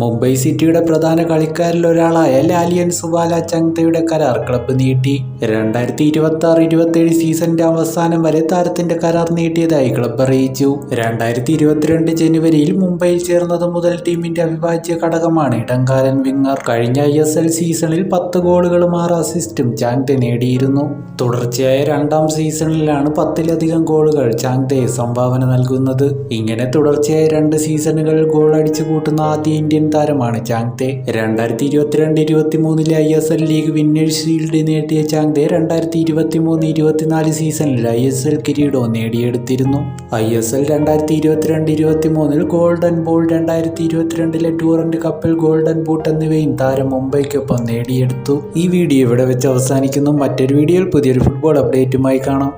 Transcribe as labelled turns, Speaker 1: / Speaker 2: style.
Speaker 1: മുംബൈ സിറ്റിയുടെ പ്രധാന കളിക്കാരിൽ ഒരാളായ ലാലിയൻ സുബാല ചങ്തയുടെ കരാർ ക്ലബ്ബ് നീട്ടി. രണ്ടായിരത്തി ഇരുപത്തി ആറ് ഇരുപത്തേഴ് സീസണിന്റെ അവസാനം വരെ താരത്തിന്റെ കരാർ നീട്ടിയതായി ക്ലബ്ബ് അറിയിച്ചു. രണ്ടായിരത്തി ഇരുപത്തിരണ്ട് ജനുവരിയിൽ മുംബൈയിൽ ചേർന്നത് മുതൽ ടീമിന്റെ അവിഭാജ്യ ഘടകമാണ് ഇടങ്കാരൻ വിങ്ങർ. കഴിഞ്ഞ ഐ എസ് എൽ സീസണിൽ പത്ത് ഗോളുകളും ആറ് അസിസ്റ്റും ചാങ്തെ നേടിയിരുന്നു. തുടർച്ചയായ രണ്ടാം സീസണിലാണ് പത്തിലധികം ഗോളുകൾ ചാങ്തയെ സംഭാവന നൽകുന്നത്. ഇങ്ങനെ തുടർച്ചയായ രണ്ട് സീസണുകളിൽ ഗോൾ അടിച്ചു കൂട്ടുന്ന ആദ്യ ഇന്ത്യൻ താരമാണ് ചാങ്തെ രണ്ടായിരത്തി ഇരുപത്തിരണ്ട് ഇരുപത്തി മൂന്നിലെ I S L league winners shield നേടിയ ചാങ്തെ രണ്ടായിരത്തി ഇരുപത്തി മൂന്ന് ഇരുപത്തിനാല് സീസണിൽ ഐ എസ് എൽ കിരീടവും നേടിയെടുത്തിരുന്നു. ഐ എസ് എൽ രണ്ടായിരത്തി ഇരുപത്തിരണ്ട് ഇരുപത്തി മൂന്നിൽ ഗോൾഡൻ ബോൾ രണ്ടായിരത്തി ഇരുപത്തിരണ്ടിലെ ടൂറന്റ് കപ്പിൽ ഗോൾഡൻ ബൂട്ട് എന്നിവയും താരം മുംബൈക്കൊപ്പം നേടിയെടുത്തു. ഈ വീഡിയോ ഇവിടെ വെച്ച് അവസാനിക്കുന്നു. മറ്റൊരു വീഡിയോയിൽ പുതിയൊരു ഫുട്ബോൾ അപ്ഡേറ്റുമായി കാണാം.